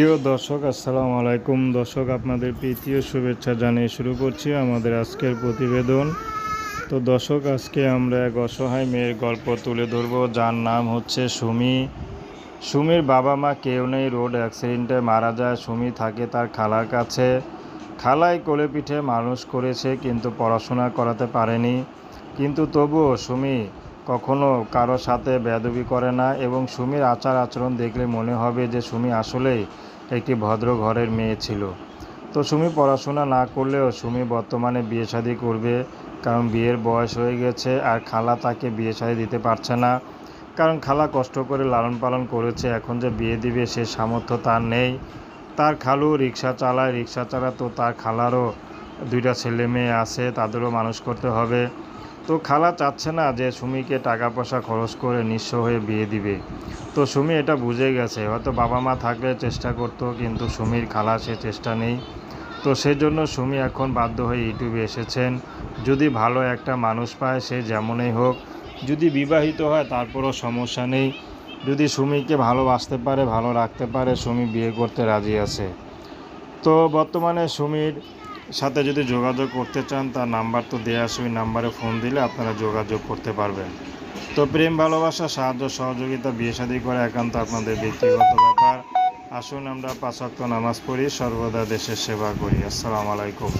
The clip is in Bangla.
প্রিয় দর্শক, আসসালামু আলাইকুম। দর্শক, আপনাদের প্রীতীয় শুভেচ্ছা জানিয়ে শুরু করছি আমাদের আজকের প্রতিবেদন। তো দর্শক, আজকে আমরা এক অসহায় মেয়ের গল্প তুলে ধরব। যার নাম হচ্ছে সুমি। সুমির বাবা মা কেউ নেই, রোড অ্যাক্সিডেন্টে মারা যায়। সুমি থাকে তার খালার কাছে। খালাই কোলে পিঠে মানুষ করেছে, কিন্তু পড়াশোনা করাতে পারেনি। কিন্তু তবুও সুমি কখনো কারও সাথে বেদবি করে না এবং সুমির আচার আচরণ দেখলে মনে হবে যে সুমি আসলেই একটি ভদ্র ঘরের মেয়ে ছিল। তো সুমি পড়াশোনা না করলেও সুমি বর্তমানে বিয়ে শাদি করবে কারণ বিয়ের বয়স হয়ে গেছে আর খালা তাকে বিয়ে শাদি দিতে পারছে না। কারণ খালা কষ্ট করে লালন পালন করেছে, এখন যে বিয়ে দিবে সে সামর্থ্য তার নেই। তার খালু রিক্সা চালায়, রিক্সা চালা তো তার খালারও দুইটা ছেলে মেয়ে আছে, তাদেরও মানুষ করতে হবে। তো খালা চাচ্ছে না যে সুমিকে টাকা পয়সা খরচ করে নিঃস্ব হয়ে বিয়ে দিবে। তো সুমি এটা বুঝে গেছে। হয়তো বাবা মা থাকলে চেষ্টা করতো, কিন্তু সুমির খালা সে চেষ্টা নেই। তো সেজন্য সুমি এখন বাধ্য হয়ে ইউটিউবে এসেছেন। যদি ভালো একটা মানুষ পায়, সে যেমনই হোক। যদি বিবাহিত হয়, তারপরও সমস্যা নেই। যদি সুমিকে ভালোবাসতে পারে, ভালো রাখতে পারে, সুমি বিয়ে করতে রাজি আছে। তো বর্তমানে সুমির সাথে যদি যোগাযোগ করতে চান, তার নাম্বার তো দেওয়া আছে, ওই নাম্বারে ফোন দিলে আপনারা যোগাযোগ করতে পারবেন। তো প্রেম, ভালোবাসা, সাহায্য, সহযোগিতা, বিয়ে শাদী করা একান্ত আপনাদের ব্যক্তিগত ব্যাপার। আসুন আমরা পাঁচ ওয়াক্ত নামাজ পড়ি, সর্বদা দেশের সেবা করি। আসসালামু আলাইকুম।